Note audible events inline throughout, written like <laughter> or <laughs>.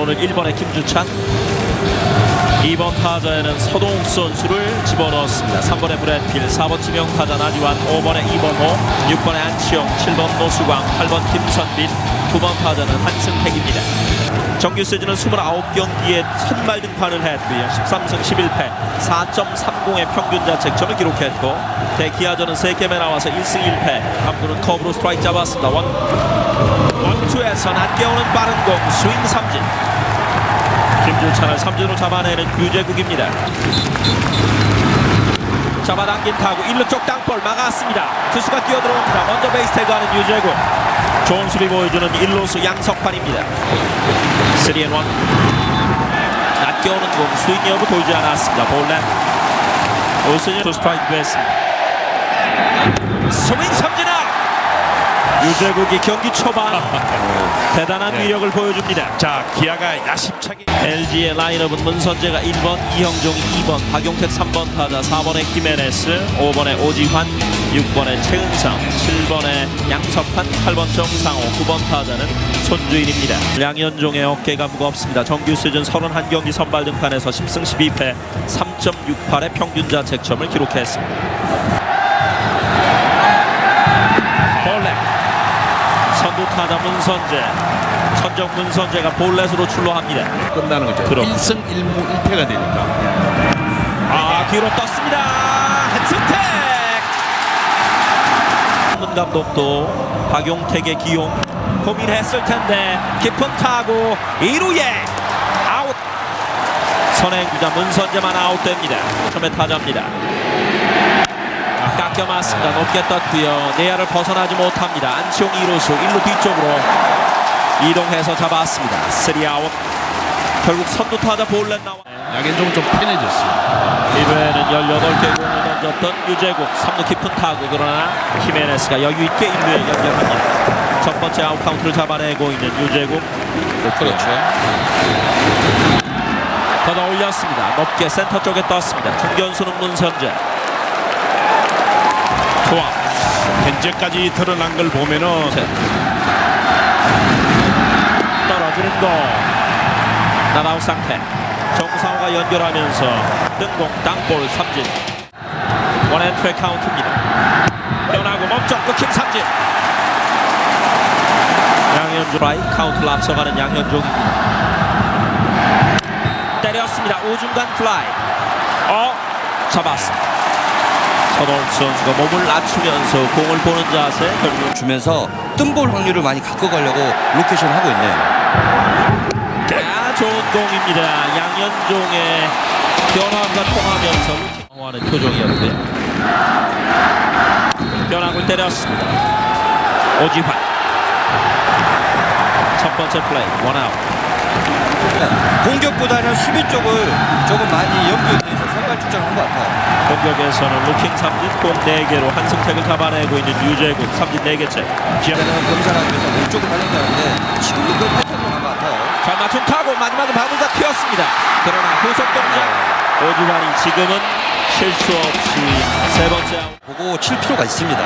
오늘 1번의 김주찬 2번 타자에는 서동욱 선수를 집어넣었습니다. 3번의 브랜필, 4번 지명 타자 나지완, 5번의 이범호, 6번의 안치영, 7번 노수광, 8번 김선빈, 9번 타자는 한승택입니다. 정규 시즌은 29경기에 선발 등판을 했고요. 13승 11패, 4.30의 평균 자책점을 기록했고 대기아전은 3게임에 나와서 1승 1패, 함구는 커브로 스트라이크 잡았습니다. 원, 원투에서 낮게 오는 빠른 공, 스윙 삼진. 김주찬을 삼진으로 잡아내는 유재국입니다. 잡아당긴 타구 1루 쪽 땅볼 막았습니다. 투수가 뛰어들어옵니다. 먼저 베이스 태그하는 유재국. 좋은 수비 보여주는 1루수 양석환입니다. 3앤 1 낮게 오는 공 스윙 여부 보이지 않았습니다. 볼넷 오스니 투 스트라이크 됐습니다. 스윙 삼진아 유재국이 경기 초반 <laughs> 대단한 네. 위력을 보여줍니다. 자 기아가 야심차게 LG의 라인업은 문선재가 1번, 이형종이 2번, 박용택 3번 타자, 4번의 키메네스, 5번의 오지환, 6번의 최은상, 7번의 양석환, 8번 정상호, 9번 타자는 손주인입니다. 양현종의 어깨가 무겁습니다. 정규 시즌 31경기 선발 등판에서 10승 12패, 3.68의 평균 자책점을 기록했습니다. 타자 문선재 천정 문선재가 볼넷으로 출루합니다. 끝나는 거죠. 그럼. 1승 1무 1패가 되니까. 아 뒤로 떴습니다 한승택 문 감독도 박용택의 기용 고민했을 텐데 깊은 타구 2루에 아웃 선행주자 문선재만 아웃됩니다 처음에 타자입니다 깎여 맞습니다. 높게 떴고요 내야를 벗어나지 못합니다. 안치홍 2루수 1루 뒤쪽으로 이동해서 잡았습니다. 3아웃. 결국 선두 타자 볼넷 나와. 양현종은 좀 편해졌어요. 1회에는 18개 공을 던졌던 유재국. 3루 깊은 타구. 그러나 히메네스가 여유있게 1루에 연결합니다. 첫 번째 아웃 카운트를 잡아내고 있는 유재국. 그렇죠. 걷어 올렸습니다. 높게 센터 쪽에 떴습니다. 중견수 는 문선재 좋아 현재까지 드러난 걸 보면은 셋. 떨어지는 거. 나다우 상태. 정상호가 연결하면서 뜬공 땅볼 삼진. 원앤트의 카운트입니다. 변하고 멈춰 끊긴 삼진. 양현종. 라이 카운트를 앞서가는 양현종입니다. 때렸습니다. 우중간 플라이. 어? 잡았습니다 서동욱 선수가 몸을 낮추면서 공을 보는 자세 결국 주면서 뜸볼 확률을 많이 바꿔가려고 로케이션 하고 있네요. 아, 좋은 공입니다. 양현종의 변화가 통하면서 하는 표정이었고요. 변화구를 때렸습니다. 오지환 첫 번째 플레이 원아웃 공격보다는 수비 쪽을 조금 많이 염두에 서 선발 출장한 것 같아요. 공격에서는 루킹 삼진 공 4개로 한승택을 잡아내고 있는 유재국 삼진 4개째 기아는 위해서 왼쪽을 달린다는데 지금도 그런 패턴으로 간것 같아요. 잘 맞춘 타고 마지막은 바보가 튀었습니다. 그러나 후속 동작 오지환이 지금은 실수 없이 세 번째 보고 칠 필요가 있습니다.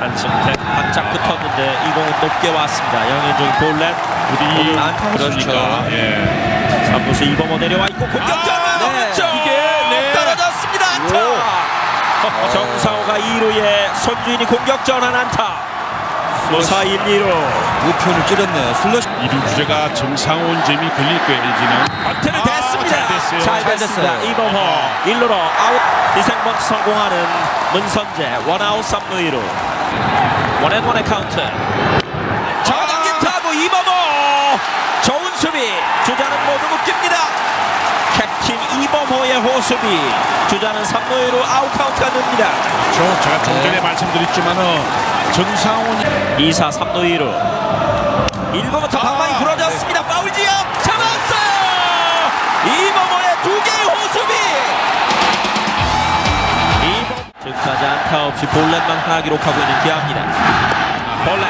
한승택 바짝 붙었는데 이 공은 높게 왔습니다. 양현종이 볼넷 우리 오늘 안타 그러니까. 예. 3루수 이범호 내려와 있고 공격점은 아, 네. 이게, 네. 떨어졌습니다. 안타. <laughs> 정상호가 2루에 손주인이 공격 전환 안타. 무사 1, 2루. 우표를 찌렸네요. 슬러시 이루 주제가 정상온 점이 걸릴 거예요 LG는. 안테를 아, 됐습니다. 잘 됐어요. 잘 잘 됐습니다. 이범호 1루로 아웃. 희생번트 성공하는 문선재 원아웃 3루 2루. 원앤원의 카운트. 잡아당긴 타구 이범호. 좋은 수비. 주자는 모두 묶입니다. 캡틴 이범호의 호수비. 주자는 3루 2루 아웃 카운트가 됩니다. 저 제가 좀 전에 네. 말씀드렸지만은 정상온이 2사 3루 2루 1구부터 방망이 부러졌 안타 없이 볼넷만 하나 기록하고 있는 기아입니다. 볼넷.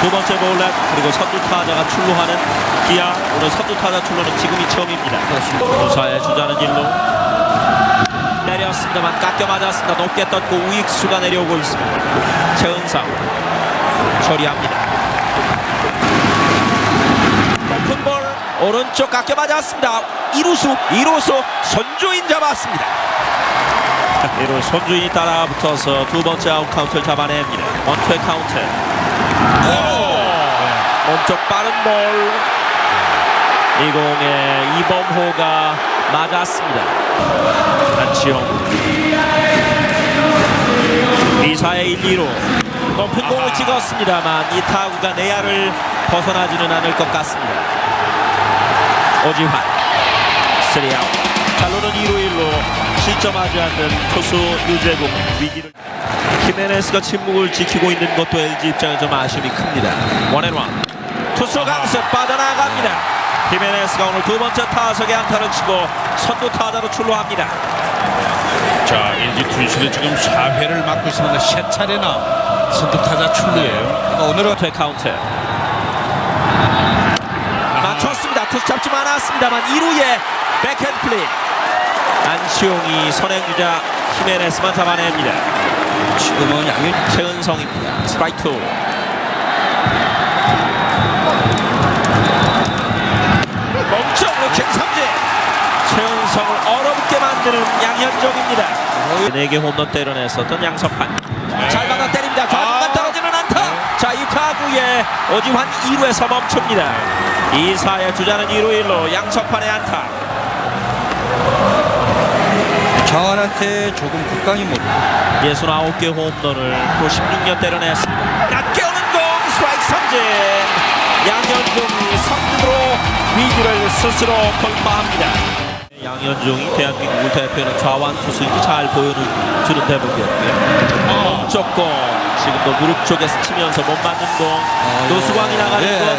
두 번째 볼넷 그리고 선두 타자가 출루하는 기아. 오늘 선두 타자 출루는 지금이 처음입니다. 부사의 주자는 1루. 내렸습니다만 깎여 맞았습니다. 높게 떴고 우익수가 내려오고 있습니다. 최은상. 처리합니다. 오른쪽 깎여 맞았습니다. 이루수 이루수. 손주인 잡았습니다. 이루 손주인이 따라 붙어서 두 번째 아웃 카운트를 잡아냅니다. 원투의 카운트. 몸쪽 빠른 볼. 이 공에 이범호가 맞았습니다. 안치홍 2사의 1, 2로 높은 공을 찍었습니다만 이 타구가 내야를 벗어나지는 않을 것 같습니다. 오지환 3아웃 잘로는 2루 1루 실점하지 않는 투수 유재국 위기를 히메네스가 침묵을 지키고 있는 것도 LG 입장에 좀 아쉬움이 큽니다. 원앤원 투수 강습 빠져나갑니다. 히메네스가 오늘 두 번째 타석에 안타를 치고 선두 타자로 출루합니다. 자, LG 둔실은 지금 4회를 맡고 있습니다. 세 차례나 선두 타자 출루예요. 그러니까 오늘은 투의 카운트 맞췄습니다 투수 잡지 않았습니다만 2루에 백핸드 플립 안시용이 선행주자 히메네스만 잡아냅니다 지금은 양현 최은성입니다 스트라이크 투 멈춰로 갱삼진 최은성을 얼어붙게 만드는 양현종입니다 4개 홈런 때려냈었던 양석환 잘 받아 때립니다. 좌중간 아. 떨어지는 안타. 자, 이 타구에 오지환 2루에서 멈춥니다. 2사의 주자는 2루 1루 양석환의 안타. 정한한테 조금 국강이 못 69개 홈런을 프로 16년 때려냈습니다. 낮게 오는 공 스트라이크 삼진. 양현종이 3루로 위기를 스스로 돌파합니다. 양현종이 대한민국을 대표하는 좌완 투수인지 잘 보여주는 대목이었고요. 몸쪽 공 지금도 무릎 쪽에서 치면서 못 맞는 공 아, 노수광이 예. 나가는 예. 건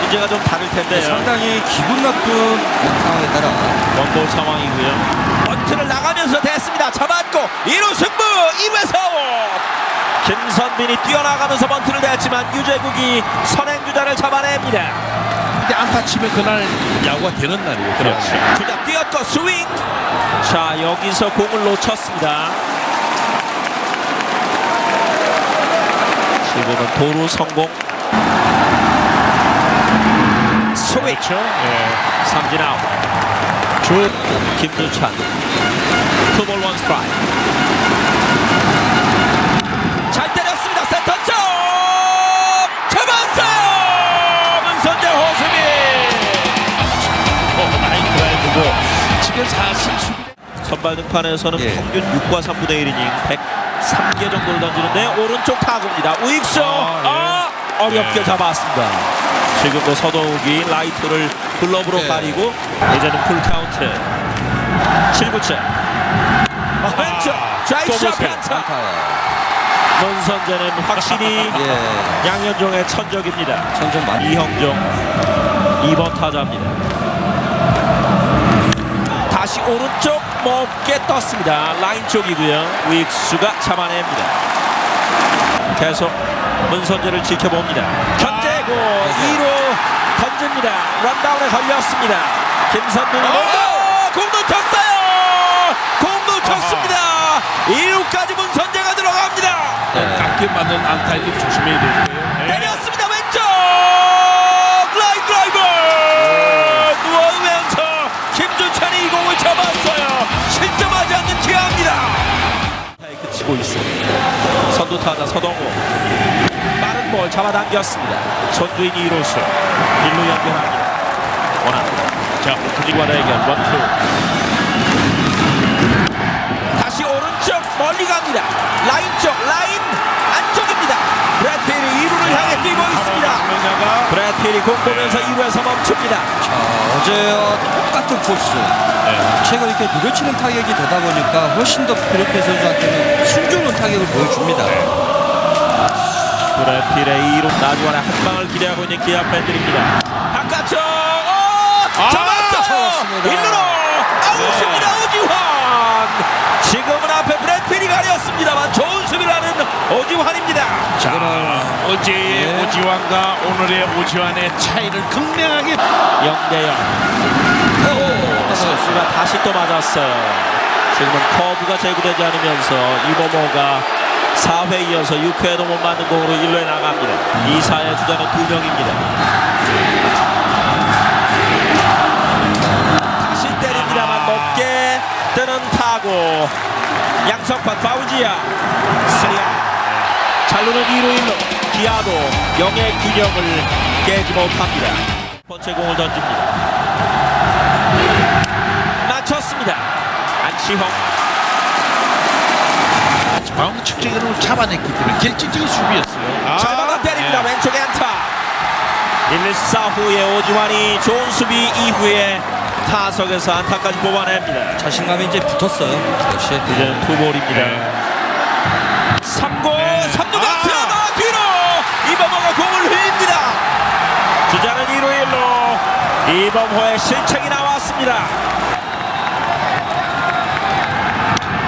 문제가 좀 다를 텐데요. 상당히 기분 나쁜 상황에 따라 원볼 상황이고요. 번트를 나가면서 됐습니다. 잡았고 1루 승부 2루에서 김선빈이 뛰어나가면서 번트를 냈지만 유재국이 선행주자를 잡아냅니다. 근데 안타 치면 그날 야구가 되는 날이에요. 그렇죠. 주자 뛰었고 스윙. 자 여기서 공을 놓쳤습니다. 지금은 도루 성공. 스윙. 그렇죠. 예. 삼진 아웃. 주 김두찬. 투볼 원 스트라이크. 잘 때렸습니다. 센터 쪽. 잡았어요. 문선재 호수비. 어, 나인 드라이브고 지금 사실 수비 선발 등판에서는 예. 평균 6과 3분의 1이닝 103개 정도를 던지는데 오른쪽 타구입니다. 우익수 아, 예. 아, 어렵게 예. 잡았습니다. 지금도 서동욱이 라이트를 글러브로 예. 가리고 이제는 풀 카운트 7구째 왼쪽 세. 편타 안타야. 문선재는 확실히 <laughs> 예. 양현종의 천적입니다. 선전 많이 이형종 2번 타자입니다. 다시 오른쪽 높게 떴습니다. 라인 쪽이고요. 우익수가 잡아냅니다. 계속 문선재를 지켜봅니다. 견제고 2루 던집니다. 런다운에 걸렸습니다. 김선빈 오! 공 놓쳤어요. 공 놓쳤습니다. 2루까지 문선재가 들어갑니다. 깎게 맞는 안타를 조심해야 되고요. 예. 때렸습니다. 왼쪽! 라인 드라이버 누워오면서 김준찬이 이 공을 잡았어요. 실점하지 않는 기아입니다. 그치고 있습니다. 선두 타자 서동호. 빠른 볼 잡아당겼습니다. 손주인 2루수. 1루 연결합니다. 원아 자 오프닝과 대결 원투 갑니다. 라인 쪽 라인 안쪽입니다. 브래필이 2루를 향해 뛰고 있습니다. 브래필이 공 보면서 2루에서 멈춥니다. 자, 어제와 똑같은 코스. 네. 최근 이렇게 누려치는 타격이 되다 보니까 훨씬 더 브레이크 선수한테는 순조로운 타격을 보여줍니다. 브래필의 2루 나주환의 한 방을 기대하고 있는 기아 팬들입니다. 바깥쪽 어! 잡았어! 잡았습니다. 1루로 아웃입니다. 오지환 어제의 네. 오지환과 오늘의 오지환의 차이를 극명하게 0대0 선수가 다시 또 맞았어요. 지금은 커브가 제구되지 않으면서 이범호가 4회 이어서 6회도 못 맞는 공으로 1루에 나갑니다. 2사의 주자는 2명입니다. 다시 때립니다만 아. 높게 뜨는 타고 양석판 바우지야 스리아. 잘루는 2루 1루. 기아도 영의 균형을 깨지 못합니다 첫 번째 공을 던집니다 맞췄습니다 안치홍 마운드 측정으로 잡아냈기 때문에 결정적인 수비였어요. 잘 받아 때립니다 네. 왼쪽에 안타 1, 4 후에 오지환이 좋은 수비 이후에 타석에서 안타까지 뽑아냅니다 자신감이 이제 붙었어요. 역시 이제는 투볼입니다 네. 3구 네. 3루 아! 가트나 뒤로 이범호가 공을 흘립니다. 주자는 1루 1루 이범호의 실책이 나왔습니다.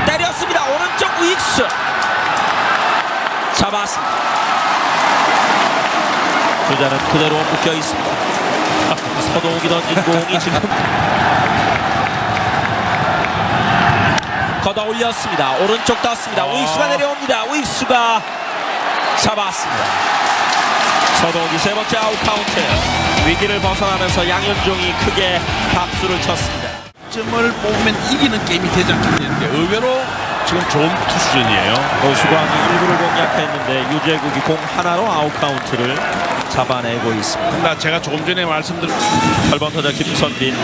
때렸습니다. 오른쪽 우익수 잡았습니다. 주자는 그대로 묶여 있습니다. <laughs> 서동욱이 던진 공이 지금 <laughs> 걷어 올렸습니다. 오른쪽 떴습니다. 우익수가 내려옵니다. 우익수가 잡았습니다. 서동욱이 세 번째 아웃 카운트. 위기를 벗어나면서 양현종이 크게 박수를 쳤습니다. 점을 뽑으면 이기는 게임이 되지 않겠는데 의외로 지금 좋은 투수전이에요. 노수광이 1구를 공략했는데 유재국이 공 하나로 아웃 카운트를 잡아내고 있습니다. 나 제가 조금 전에 말씀드린 8번 타자 김선빈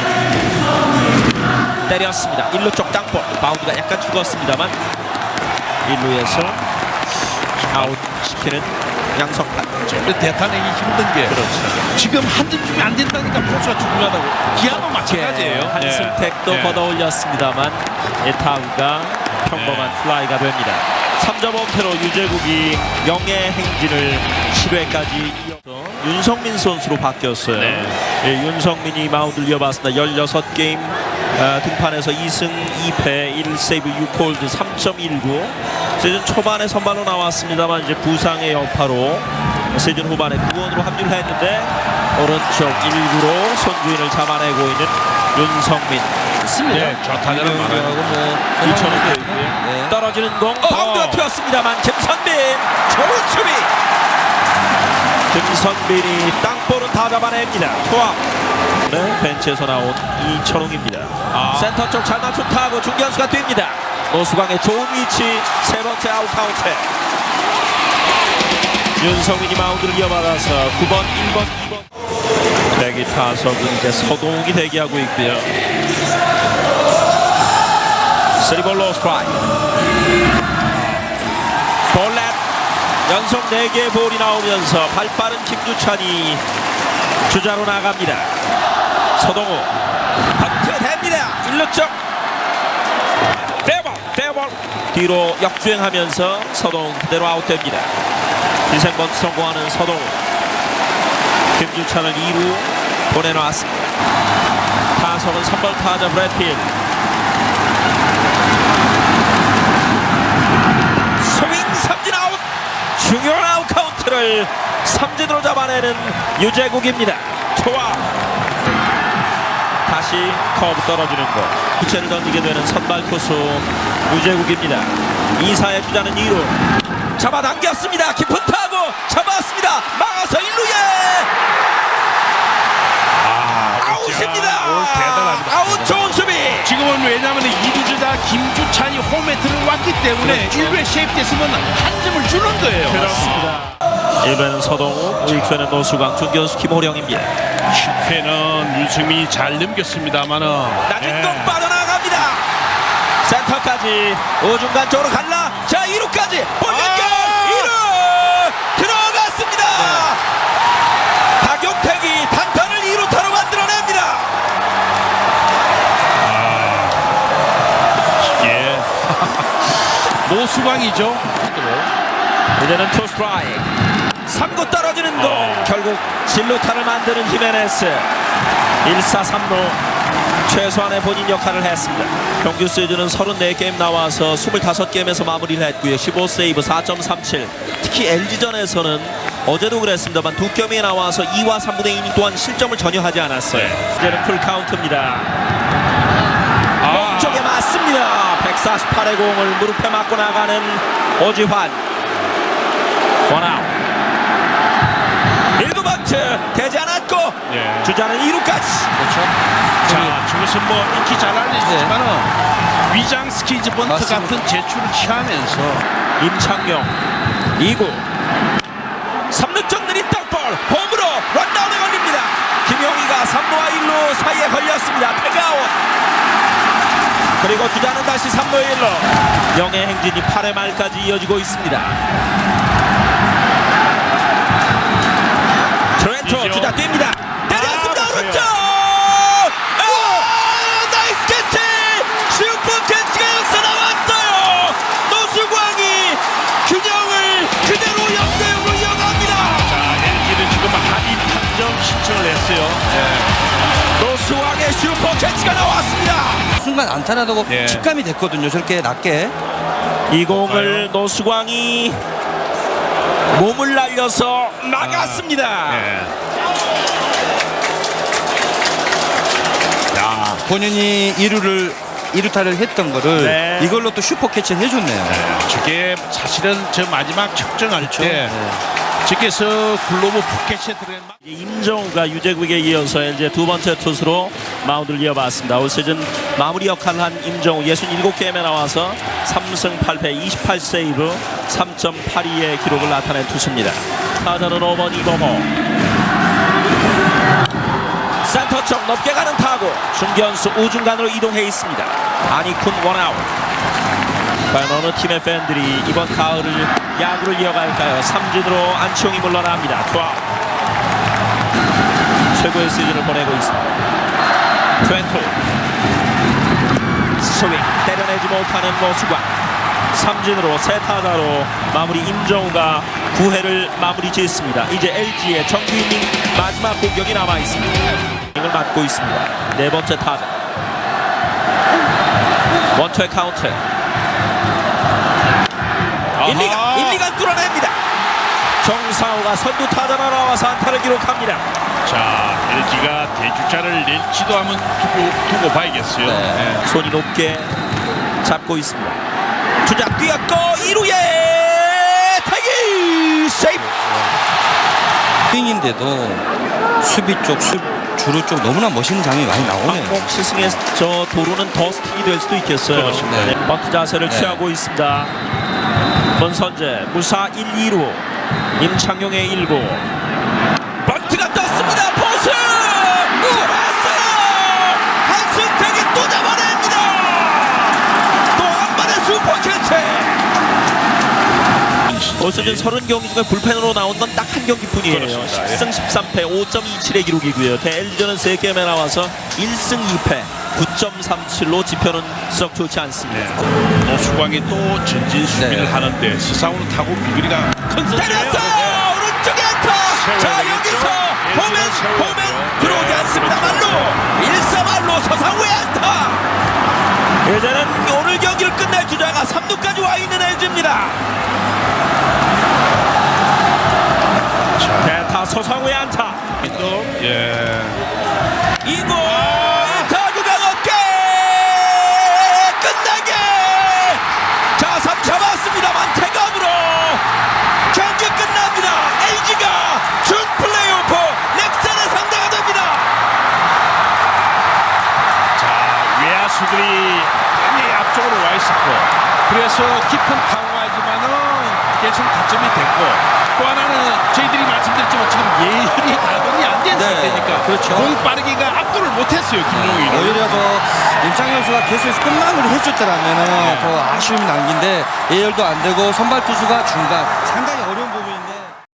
때렸습니다. 1루 쪽 땅볼 바운드가 약간 죽었습니다만 1루에서 아웃 시키는 양석환 근데 대타내기 힘든 게 그렇죠. 지금 한 점쯤이 안 된다니까 포수가 중요하다고 기아도 마찬가지예요. 예, 한승택도 예. 걷어 올렸습니다만 에타우가 평범한 네. 플라이가 됩니다. 3점 hom태로 유재국이 명예 행진을 7회까지 이어서 윤성민 선수로 바뀌었어요. 네. 예, 윤성민이 마운드를 이어봤습니다. 16게임 아, 등판에서 2승 2패 1세이브 6홀드 3.19 시즌 초반에 선발로 나왔습니다.만 이제 부상의 여파로 시즌 후반에 구원으로 합류를 했는데 오른쪽 1구로 손주인을 잡아내고 있는 윤성민. 네, 저 타자는 많아요. 뭐 교육고요. 있고요. 네. 떨어지는 공. 바운드가 튀었습니다만 김선빈. 좋은 수비. 김선빈이 땅볼은 다 잡아냅니다. 투합 네, 벤치에서 나온 이천홍입니다. 아. 센터 쪽 잘 맞춘 타고 중견수가 뜁니다 노수광의 좋은 위치 세 번째 아웃 카운트. 윤성민이 마운드를 이어받아서 9번 1번 2번. 대기 타석은 이제 서동욱이 대기하고 있고요. 3볼 로 스트라이크 볼넷 연속 4개의 볼이 나오면서 발빠른 김주찬이 주자로 나갑니다. 서동우 번트 됩니다. 1루 쪽 대볼 대볼 뒤로 역주행하면서 서동우 그대로 아웃됩니다. 인생번트 성공하는 서동우 김주찬을 2루 보내놓았습니다. 타석은 3번 타자 브래필. 스윙 삼진 아웃. 중요한 아웃 카운트를 삼진으로 잡아내는 유재국입니다. 투아 다시 커브 떨어지는 거 부채를 던지게 되는 선발 투수 유재국입니다. 2사의 주자는 2루. 잡아당겼습니다. 깊은 타고 잡았습니다. 막아서 1루에! 아, 아웃입니다. 대단합니다. 아웃 좋은 수비. 지금은 왜냐하면 이루주자 김주찬이 홈에 들어왔기 때문에 그렇죠. 1루에 쉐입됐으면 한 점을 주는 거예요. 그렇습니다 1루에는 서동우 우익수에는 노수광 중견수 김호령입니다 10회는 윤승민이 잘 넘겼습니다만은 낮은 공 빠져나갑니다. 센터까지 우중간 쪽으로 갈라. 자 2루까지 볼 연결 아! 2루 들어갔습니다. 박용택이 단타를 2루타로 만들어냅니다. 예. <laughs> 노수광이죠. 이제는 투 스트라이크. 3구 떨어지는 공. 어. 결국 진루타를 만드는 히메네스. 1사 3루. 최소한의 본인 역할을 했습니다. 정규 시즌은 34게임 나와서 25게임에서 마무리를 했고요. 15세이브 4.37 특히 LG전에서는 어제도 그랬습니다만 두 경기에 나와서 2와 3분의 2이닝 또한 실점을 전혀 하지 않았어요. 이제는 풀 카운트입니다. 몸쪽에 맞습니다. 148의 공을 무릎에 맞고 나가는 오지환 되지 않았고 예. 주자는 2루까지. 그렇죠. 자, 저것은 뭐 인기 잘 알리지만 은 위장 스키즈 번트 맞습니다. 같은 제출을 취하면서 임창용 2구. 3루 느린 땅볼 홈으로 런다운에 걸립니다. 김용희가 3루와 1루 사이에 걸렸습니다. 태그아웃. 그리고 주자는 다시 3루 1루. 영의 행진이 8회 말까지 이어지고 있습니다 트렌토 이죠. 주자 뜁니다 때렸습니다 아, 오른쪽 오! 나이스 캐치 슈퍼 캐치가 여기서 나왔어요 노수광이 균형을 그대로 0대0으로 이어갑니다 자, LG는 지금 합의 판정 신청을 했어요. 예. 노수광의 슈퍼 캐치가 나왔습니다 순간 안타나다고 예. 직감이 됐거든요. 저렇게 낮게. 이 공을 노수광이 몸을 날려서 막았습니다 예. 야, 본인이 1루를 2루타를 했던 거를 네. 이걸로 또 슈퍼 캐치를 해줬네요. 예. 저게 사실은 저 마지막 측정할 때 네. 저기서 글로브 푸켓에 들어간 막- 임정우가 유재국에 이어서 이제 두 번째 투수로 마운드를 이어봤습니다. 올 시즌 마무리 역할을 한 임정우 67게임에 나와서 3승 8패 28세이브 3.82의 기록을 나타낸 투수입니다. 타자는 5번 이범호 센터 쪽 높게 가는 타구 중견수 우중간으로 이동해 있습니다. 아니쿤 원아웃 과연 어느 팀의 팬들이 이번 가을을 야구를 이어갈까요? 삼진으로 안치홍이 물러납니다. 투아웃 최고의 시즌을 보내고 있습니다. 트웬토 스윙 때려내지 못하는 노수광 삼진으로 세 타자로 마무리 임정우가 9회를 마무리 짓습니다. 이제 LG의 정규 이닝 마지막 공격이 남아 있습니다. 이닝을 맡고 있습니다. 네 번째 타자 원투의 카운트 1리가 아하. 1리가 뚫어냅니다. 정상호가 선두 타자로 나와서 안타를 기록합니다. 자, LG가 대주자를 낼지도 한번 두고, 두고 봐야겠어요. 네. 예. 손이 높게 잡고 있습니다. 주자 뛰었고 2루에 타기 세이브. 스윙인데도 수비 쪽, 수, 주루 쪽 너무나 멋있는 장면이 많이 나오네요. 항공 시승의 저 도로는 더 스틱이 될 수도 있겠어요. 그렇습니다. 네, 번트 자세를 네. 취하고 있습니다. 문선재 무사 1, 2루 임창용의 1구 번트가 떴습니다. 포수 들어왔어요. 한승택이 또 잡아냅니다. 또 한 번의 슈퍼 캐치. 올 시즌 30경기 중에 불펜으로 나온 건 딱 한 경기뿐이에요. 그렇습니다. 10승 13패 5.27의 기록이고요. LG는 3게임에 나와서 1승 2패 9.37로 지표는 썩 좋지 않습니다. 네. 노수광이 또 전진 수비를 네. 하는데 스사우는 타고 비거리가 큰 선수예요. 때렸어요! 오른쪽에 안타! 자? 여기서 는 홈엔 세워야죠. 홈엔 들어오지 네, 않습니다. 그렇죠. 말로 1사말로 서상우의 안타! 이제는 오늘 경기를 끝낼 주자가 3루까지 와 있는 LG입니다. 자, 대타 서상우의 안타. 또 예. 이고 그래서 깊은 있지만은 계속 타점이 됐고 또 하나는 저희들이 말씀드렸지만 지금 예열이 가동이 안 됐을 네, 때니까 그렇죠. 공 빠르기가 압도를 못했어요 김용희는 오히려 더 임창현 선수가 계속해서 끝마무리 해줬더라면 더 아쉬움이 남긴데 예열도 안 되고 선발 투수가 중간 상당히 어려운 부분